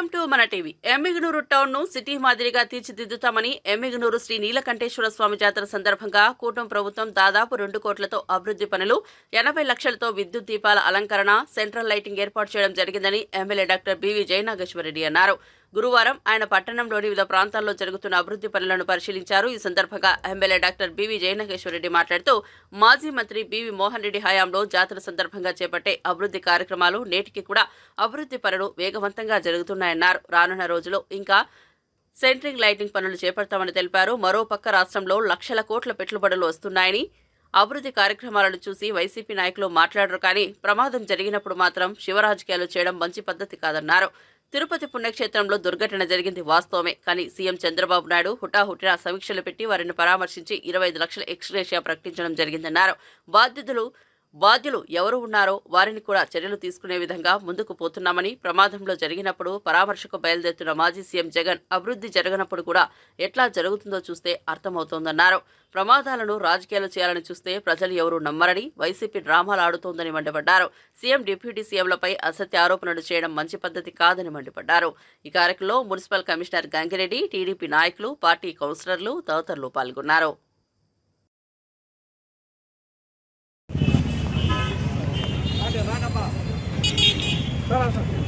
Welcome to మన TV. Yemmiganur టౌన్ను city మాదిరిగా తీర్చిదిద్దుతామని ఎమ్మిగనూరు శ్రీ నీలకంఠేశ్వర స్వామి జాతర సందర్భంగా కూటమి ప్రభుత్వం దాదాపు రెండు కోట్లతో అభివృద్ధి పనులు ఎనభై లక్షలతో విద్యుత్ దీపాల అలంకరణ సెంట్రల్ లైటింగ్ ఏర్పాటు చేయడం జరిగిందని ఎమ్మెల్యే డాక్టర్ బివి జయనాగేశ్వరరెడ్డి అన్నారు. గురువారం ఆయన పట్టణంలోని వివిధ ప్రాంతాల్లో జరుగుతున్న అభివృద్ధి పనులను పరిశీలించారు. ఈ సందర్భంగా ఎమ్మెల్యే డాక్టర్ బివి జయనాగేశ్వరరెడ్డి మాట్లాడుతూ మాజీ మంత్రి బివి మోహన్ రెడ్డి హయాంలో జాతర సందర్భంగా చేపట్టే అభివృద్ధి కార్యక్రమాలు నేటికి కూడా అభివృద్ధి పనులు వేగవంతంగా జరుగుతున్నాయన్నారు. రానున్న రోజుల్లో ఇంకా సెంట్రింగ్ లైటింగ్ పనులు చేపడతామని తెలిపారు. మరోపక్క రాష్ట్రంలో లక్షల కోట్ల పెట్టుబడులు వస్తున్నాయని అభివృద్ధి కార్యక్రమాలను చూసి వైసీపీ నాయకులు మాట్లాడరు కానీ ప్రమాదం జరిగినప్పుడు మాత్రం శివరాజకీయాలు చేయడం మంచి పద్ధతి కాదన్నారు. తిరుపతి పుణ్యక్షేత్రంలో దుర్ఘటన జరిగింది వాస్తవమే. కానీ సీఎం చంద్రబాబు నాయుడు హుటాహుటిన సమీక్షలు పెట్టి వారిని పరామర్శించి ఇరవై ఐదు లక్షల ఎక్స్గ్రేషియా ప్రకటించడం జరిగిందన్నారు. బాధ్యతలు బాధ్యులు ఎవరు ఉన్నారో వారిని కూడా చర్యలు తీసుకునే విధంగా ముందుకు పోతున్నామని ప్రమాదంలో జరిగినప్పుడు పరామర్శకు బయలుదేరుతున్న మాజీ సీఎం జగన్ అభివృద్ధి జరగనప్పుడు కూడా ఎట్లా జరుగుతుందో చూస్తే అర్థమవుతోందన్నారు. ప్రమాదాలను రాజకీయాలు చేయాలని చూస్తే ప్రజలు ఎవరూ నమ్మరని వైసీపీ డ్రామాలు ఆడుతోందని మండిపడ్డారు. సీఎం డిప్యూటీ సీఎంలపై అసత్య ఆరోపణలు చేయడం మంచి పద్ధతి కాదని మండిపడ్డారు. ఈ కార్యక్రమంలో మున్సిపల్ కమిషనర్ గంగిరెడ్డి టీడీపీ నాయకులు పార్టీ కౌన్సిలర్లు తదితరులు పాల్గొన్నారు.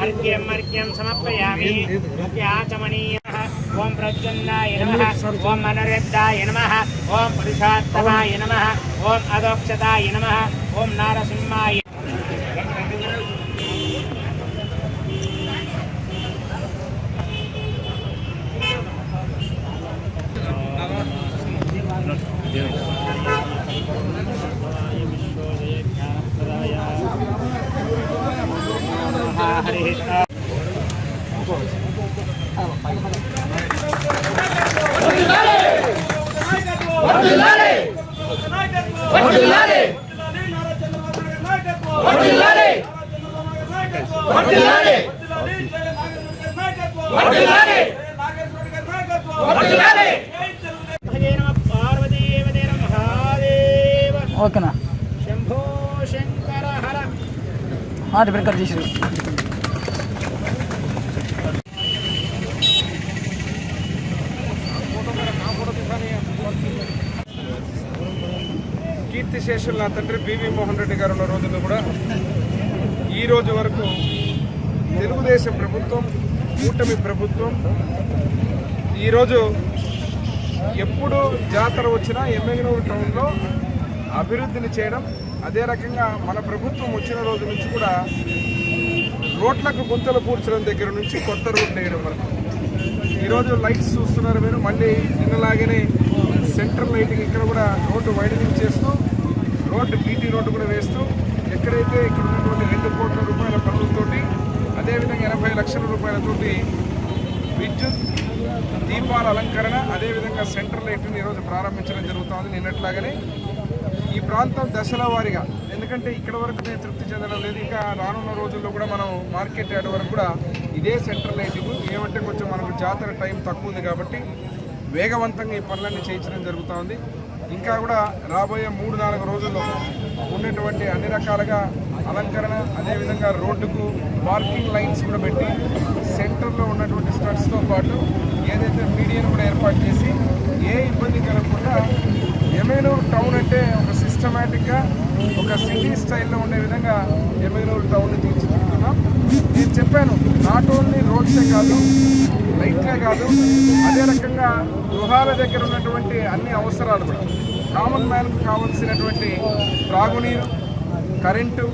అర్ఘ్యం అర్ఘ్యం సమర్పయామి ఆచమనీయ ఓం ప్రద్యున్నాయ నమ ఓం మనరేబ్దాయ నమ ఓం పురుషాత్తమాయ నమ ఓం అదోక్షతాయ నమ ఓం నారసింహాయ ఓకేనా? శంభో శంకర హర. రిపేర్ కట్ చేసిరు. కీర్తిశేషులు నా తండ్రి బివి మోహన్ రెడ్డి గారు ఉన్న రోజుల్లో కూడా ఈ రోజు వరకు తెలుగుదేశం ప్రభుత్వం కూటమి ప్రభుత్వం ఈరోజు ఎప్పుడు జాతర వచ్చినా ఎమ్మెగనూరు టౌన్లో అభివృద్ధిని చేయడం అదే రకంగా మన ప్రభుత్వం వచ్చిన రోజు నుంచి కూడా రోడ్లకు గుంతలు పూడ్చడం దగ్గర నుంచి కొత్త రోడ్లు వేయడం వరకు. ఈరోజు లైట్స్ చూస్తున్నారు మీరు మళ్ళీ నిన్నలాగానే సెంట్రల్ లైటింగ్ ఇక్కడ కూడా రోడ్డు వైడనింగ్ చేస్తూ రోడ్డు బీటీ రోడ్డు కూడా వేస్తూ ఎక్కడైతే ఇక్కడ ఉన్నటువంటి రెండు కోట్ల రూపాయల పనులతోటి అదేవిధంగా ఎనభై లక్షల రూపాయలతోటి విద్యుత్ దీపాల అలంకరణ అదేవిధంగా సెంట్రల్ లైటింగ్ ఈరోజు ప్రారంభించడం జరుగుతుంది. నిన్నట్లాగానే ప్రాంతం దశల వారీగా. ఎందుకంటే ఇక్కడ వరకు నేను తృప్తి చెందడం లేదు. ఇంకా రానున్న రోజుల్లో కూడా మనం మార్కెట్ యార్డ్ వరకు కూడా ఇదే సెంట్రల్ లైటింగ్ ఏమంటే కొంచెం మనకు జాతర టైం తక్కువ ఉంది కాబట్టి వేగవంతంగా ఈ పనులన్నీ చేయించడం జరుగుతూ ఉంది. ఇంకా కూడా రాబోయే మూడు నాలుగు రోజుల్లో ఉన్నటువంటి అన్ని రకాలుగా అలంకరణ అదేవిధంగా రోడ్డుకు పార్కింగ్ లైన్స్ కూడా పెట్టి సెంటర్లో ఉన్నటువంటి స్టడ్స్తో పాటు ఏదైతే మీడియాను కూడా ఏర్పాటు చేసి ఏ ఇబ్బంది కలగకుండా ఎమ్మెనూరు టౌన్ అంటే ఒక సిస్టమేటిక్గా ఒక సిటీ స్టైల్లో ఉండే విధంగా ఎమ్మెనూరు టౌన్ని తీర్చిదిద్దుతున్నాం. నేను చెప్పాను నాట్ ఓన్లీ రోడ్సే కాదు లైట్లే కాదు అదే రకంగా గృహాల దగ్గర ఉన్నటువంటి అన్ని అవసరాలు కూడా. కామన్ మ్యాన్కు కావాల్సినటువంటి త్రాగునీరు కరెంటు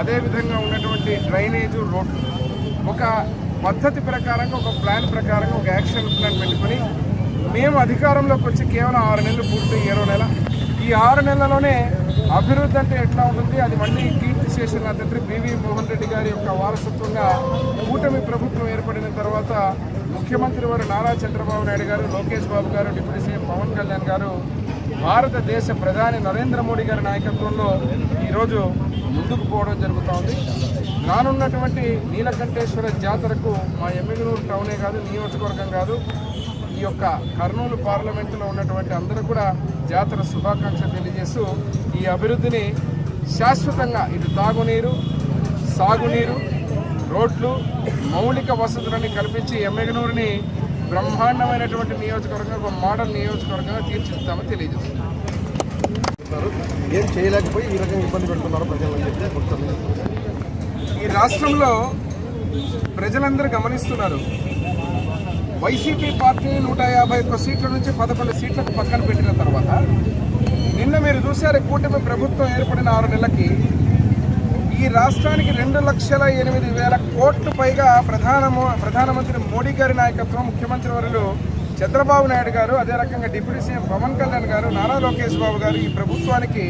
అదేవిధంగా ఉన్నటువంటి డ్రైనేజు రోడ్లు. ఒక పద్ధతి ప్రకారంగా ఒక ప్లాన్ ప్రకారంగా ఒక యాక్షన్ ప్లాన్ పెట్టుకొని మేము అధికారంలోకి వచ్చి కేవలం ఆరు నెలలు పూర్తి ఏడో నెల ఈ ఆరు నెలలోనే అభివృద్ధి అంటే ఎట్లా ఉంటుంది? అది మళ్ళీ కీర్తి చేసిన నా తండ్రి బివి మోహన్ రెడ్డి గారి యొక్క వారసత్వంగా కూటమి ప్రభుత్వం ఏర్పడిన తర్వాత ముఖ్యమంత్రి వారు నారా చంద్రబాబు నాయుడు గారు లోకేష్ బాబు గారు డిప్యూటీ సీఎం పవన్ కళ్యాణ్ గారు భారతదేశ ప్రధాని నరేంద్ర మోడీ గారి నాయకత్వంలో ఈరోజు ముందుకు పోవడం జరుగుతోంది. రానున్నటువంటి నీలకంఠేశ్వర జాతరకు మా ఎమ్మిగనూరు టౌనే కాదు నియోజకవర్గం కాదు ఈ యొక్క కర్నూలు పార్లమెంటులో ఉన్నటువంటి అందరూ కూడా జాతర శుభాకాంక్షలు తెలియజేస్తూ ఈ అభివృద్ధిని శాశ్వతంగా ఇటు తాగునీరు సాగునీరు రోడ్లు మౌలిక వసతులని కల్పించి ఎమ్మెగనూరుని బ్రహ్మాండమైనటువంటి నియోజకవర్గంగా ఒక మోడల్ నియోజకవర్గంగా తీర్చిదిద్దామని తెలియజేస్తున్నాం చేస్తున్నారు. ఏం చేయలేకపోయి ఈ రకంగా ఇబ్బంది పెడుతున్నారు ప్రజలని చెప్పి ఈ రాష్ట్రంలో ప్రజలందరూ గమనిస్తున్నారు వైసీపీ పార్టీ నూట యాభై ఒక్క సీట్ల నుంచి పదకొండు సీట్లకు పక్కన పెట్టిన తర్వాత నిన్న మీరు చూశారు కూటమి ప్రభుత్వం ఏర్పడిన ఆరు నెలలకి ఈ రాష్ట్రానికి రెండు లక్షల ఎనిమిది వేల కోట్లు పైగా ప్రధాన ప్రధానమంత్రి మోడీ గారి నాయకత్వం ముఖ్యమంత్రి వర్యులు చంద్రబాబు నాయుడు గారు అదే రకంగా డిప్యూటీ సీఎం పవన్ కళ్యాణ్ గారు నారా లోకేష్ బాబు గారు ఈ ప్రభుత్వానికి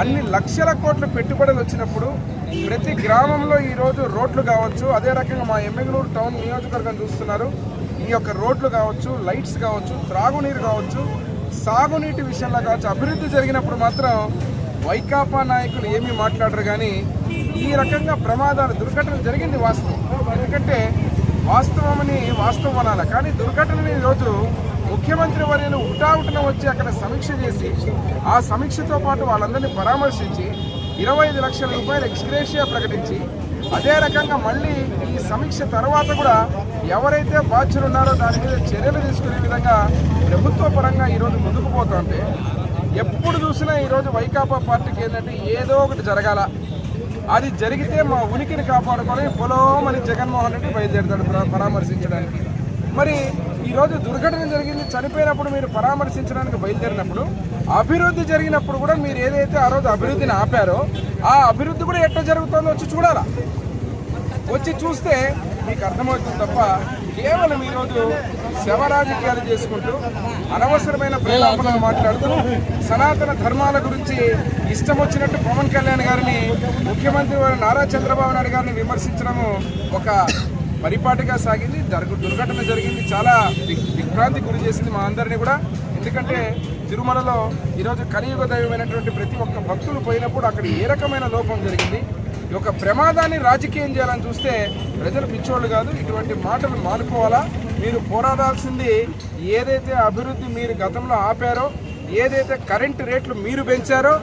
అన్ని లక్షల కోట్ల పెట్టుబడులు వచ్చినప్పుడు ప్రతి గ్రామంలో ఈరోజు రోడ్లు కావచ్చు అదే రకంగా మా ఎమ్మెగలూరు టౌన్ నియోజకవర్గం చూస్తున్నారు. ఈ యొక్క రోడ్లు కావచ్చు లైట్స్ కావచ్చు త్రాగునీరు కావచ్చు సాగునీటి విషయంలో కావచ్చు అభివృద్ధి జరిగినప్పుడు మాత్రం వైకాపా నాయకులు ఏమీ మాట్లాడరు కానీ ఈ రకంగా ప్రమాదాలు దుర్ఘటన జరిగింది వాస్తవం. ఎందుకంటే వాస్తవమని వాస్తవం అనాలి. కానీ దుర్ఘటనని ఈరోజు ముఖ్యమంత్రి వర్యులు ఉటావుటన వచ్చి అక్కడ సమీక్ష చేసి ఆ సమీక్షతో పాటు వాళ్ళందరినీ పరామర్శించి ఇరవై ఐదు లక్షల రూపాయలు ఎక్స్గ్రేషియా ప్రకటించి అదే రకంగా మళ్ళీ ఈ సమీక్ష తర్వాత కూడా ఎవరైతే బాధ్యులు ఉన్నారో దాని మీద చర్యలు తీసుకునే విధంగా ప్రభుత్వ పరంగా ఈరోజు ముందుకు పోతుంటే ఎప్పుడు చూసినా ఈరోజు వైకాపా పార్టీకి ఏంటంటే ఏదో ఒకటి జరగాల. అది జరిగితే మా ఉనికిని కాపాడుకొని పొలోమని జగన్మోహన్ రెడ్డి బయలుదేరుతాడు పరామర్శించడానికి. మరి ఈరోజు దుర్ఘటన జరిగింది చనిపోయినప్పుడు మీరు పరామర్శించడానికి బయలుదేరినప్పుడు అభివృద్ధి జరిగినప్పుడు కూడా మీరు ఏదైతే ఆ రోజు అభివృద్ధిని ఆపారో ఆ అభివృద్ధి కూడా ఎట్లా జరుగుతుందో వచ్చి చూడాలా? వచ్చి చూస్తే మీకు అర్థమవుతుంది తప్ప కేవలం ఈరోజు శవ రాజకీయాలు చేసుకుంటూ అనవసరమైన ప్రేలాపనలు మాట్లాడుతూ సనాతన ధర్మాల గురించి ఇష్టం వచ్చినట్టు పవన్ కళ్యాణ్ గారిని ముఖ్యమంత్రి వారు నారా చంద్రబాబు నాయుడు గారిని విమర్శించడము ఒక పరిపాటిగా సాగింది. జరుగు దుర్ఘటన జరిగింది. చాలా విభ్రాంతి గురి చేసింది మా అందరినీ కూడా. ఎందుకంటే తిరుమలలో ఈరోజు కలియుగ దైవమైనటువంటి ప్రతి ఒక్క భక్తులు పోయినప్పుడు అక్కడ ఏ రకమైన లోపం జరిగింది? ఈ యొక్క ప్రమాదాన్ని రాజకీయం చేయాలని చూస్తే ప్రజలు పిచ్చోళ్ళు కాదు ఇటువంటి మాటలు మానుకోవాలా? మీరు పోరాడాల్సింది ఏదైతే అభివృద్ధి మీరు గతంలో ఆపారో ఏదైతే కరెంటు రేట్లు మీరు పెంచారో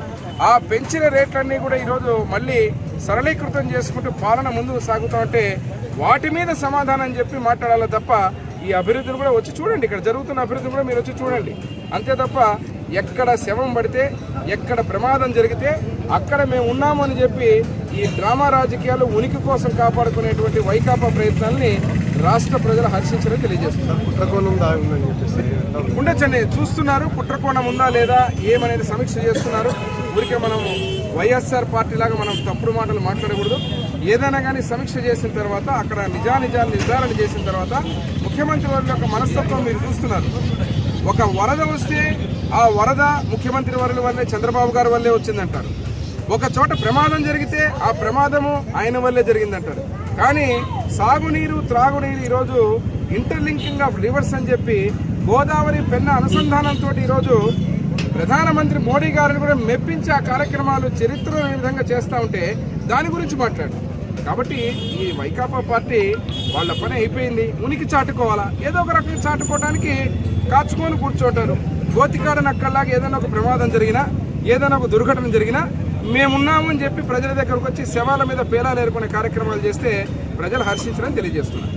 ఆ పెంచిన రేట్లన్నీ కూడా ఈరోజు మళ్ళీ సరళీకృతం చేసుకుంటూ పాలన ముందుకు సాగుతూ ఉంటే వాటి మీద సమాధానం చెప్పి మాట్లాడాలి తప్ప ఈ అభివృద్ధిని కూడా వచ్చి చూడండి. ఇక్కడ జరుగుతున్న అభివృద్ధిని కూడా మీరు వచ్చి చూడండి. అంతే తప్ప ఎక్కడ శవం పడితే ఎక్కడ ప్రమాదం జరిగితే అక్కడ మేము ఉన్నాము అని చెప్పి ఈ డ్రామా రాజకీయాలు ఉనికి కోసం కాపాడుకునేటువంటి వైకాపా ప్రయత్నాల్ని రాష్ట్ర ప్రజలు హర్షించడం తెలియజేస్తున్నారు. కుట్రకోణం ఉండొచ్చండి చూస్తున్నారు కుట్రకోణం ఉందా లేదా ఏమనేది సమీక్ష చేస్తున్నారు. ఊరికే మనం వైఎస్ఆర్ పార్టీ లాగా మనం తప్పుడు మాటలు మాట్లాడకూడదు. ఏదైనా కానీ సమీక్ష చేసిన తర్వాత అక్కడ నిజానిజాలు నిర్ధారణ చేసిన తర్వాత ముఖ్యమంత్రి వారి యొక్క మనస్తత్వం మీరు చూస్తున్నారు. ఒక వరద వస్తే ఆ వరద ముఖ్యమంత్రి వారి వల్లే చంద్రబాబు గారి వల్లే వచ్చిందంటారు. ఒక చోట ప్రమాదం జరిగితే ఆ ప్రమాదము ఆయన వల్లే జరిగిందంటారు కానీ సాగునీరు త్రాగునీరు ఈరోజు ఇంటర్లింకింగ్ ఆఫ్ రివర్స్ అని చెప్పి గోదావరి పెన్న అనుసంధానంతో ఈరోజు ప్రధానమంత్రి మోడీ గారిని కూడా మెప్పించి ఆ కార్యక్రమాలు చరిత్రలో ఈ విధంగా చేస్తూ ఉంటే దాని గురించి మాట్లాడు. కాబట్టి ఈ వైకాపా పార్టీ వాళ్ళ పని అయిపోయింది. ఉనికి చాటుకోవాలా? ఏదో ఒక రకంగా చాటుకోవడానికి కాచుకొని కూర్చోటారు. గోతికాడ నక్కల్లాగా ఏదైనా ఒక ప్రమాదం జరిగినా ఏదైనా ఒక దుర్ఘటన జరిగినా మేమున్నామని చెప్పి ప్రజల దగ్గరకు వచ్చి శవాల మీద పేలాలు ఏరుకునే కార్యక్రమాలు చేస్తే ప్రజలు హర్షించడం తెలియజేస్తున్నారు.